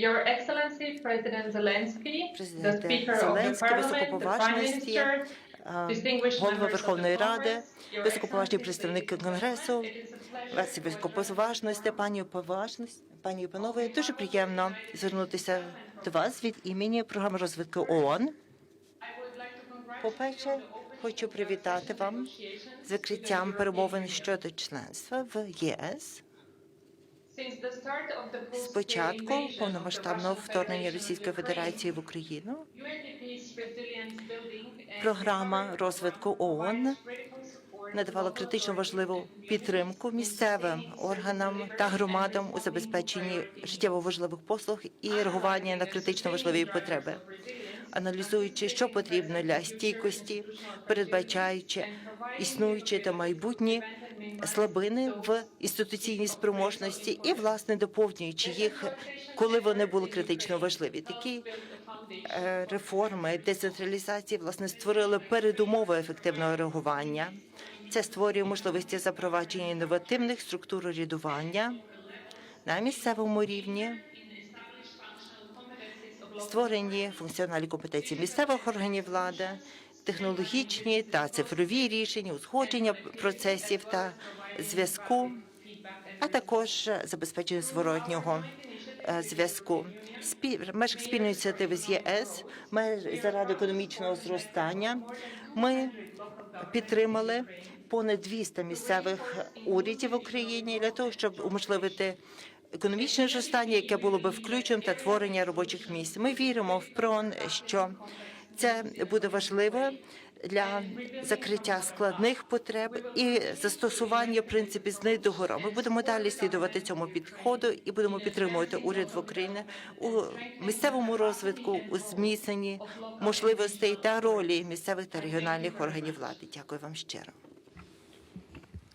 Your Excellency, President Zelensky, the Speaker of the Зеленський, Parliament, the Prime високоповажності, Minister, е, голова Верховної Ради, високоповажні представники Конгресу, вас високоповажності, пані поважність, пані і панове. Дуже приємно звернутися до вас від імені програми розвитку ООН. По-перше, хочу привітати вам з відкриттям перемовин щодо членства в єС. Since the start of the З початку повномасштабного вторгнення Російської Федерації в Україну. Програма розвитку ООН надавала критично важливу підтримку місцевим органам та громадам у забезпеченні життєво важливих послуг і реагування на критично важливі потреби, аналізуючи, що потрібно для стійкості, передбачаючи існуючі та майбутні слабини в інституційній спроможності і власне доповнюючи їх, коли вони були критично важливі. Такі е, реформи децентралізації власне створили передумови ефективного реагування. Це створює можливості запровадження інновативних структур урядування на місцевому рівні, створені функціональні компетенції місцевих органів влади, технологічні та цифрові рішення, узгодження процесів та зв'язку, а також забезпечення зворотнього е, зв'язку. Спі- В межах спільної ініціативи з ЄС заради економічного зростання ми підтримали понад 200 місцевих урядів в Україні для того, щоб уможливити економічне зростання, яке було би включеним та творення робочих місць. Ми віримо в ПРОН, що це буде важливо для закриття складних потреб і застосування принципів з до гора. Ми будемо далі слідувати цьому підходу і будемо підтримувати уряд в Україні у місцевому розвитку, у зміцненні можливостей та ролі місцевих та регіональних органів влади. Дякую вам щиро.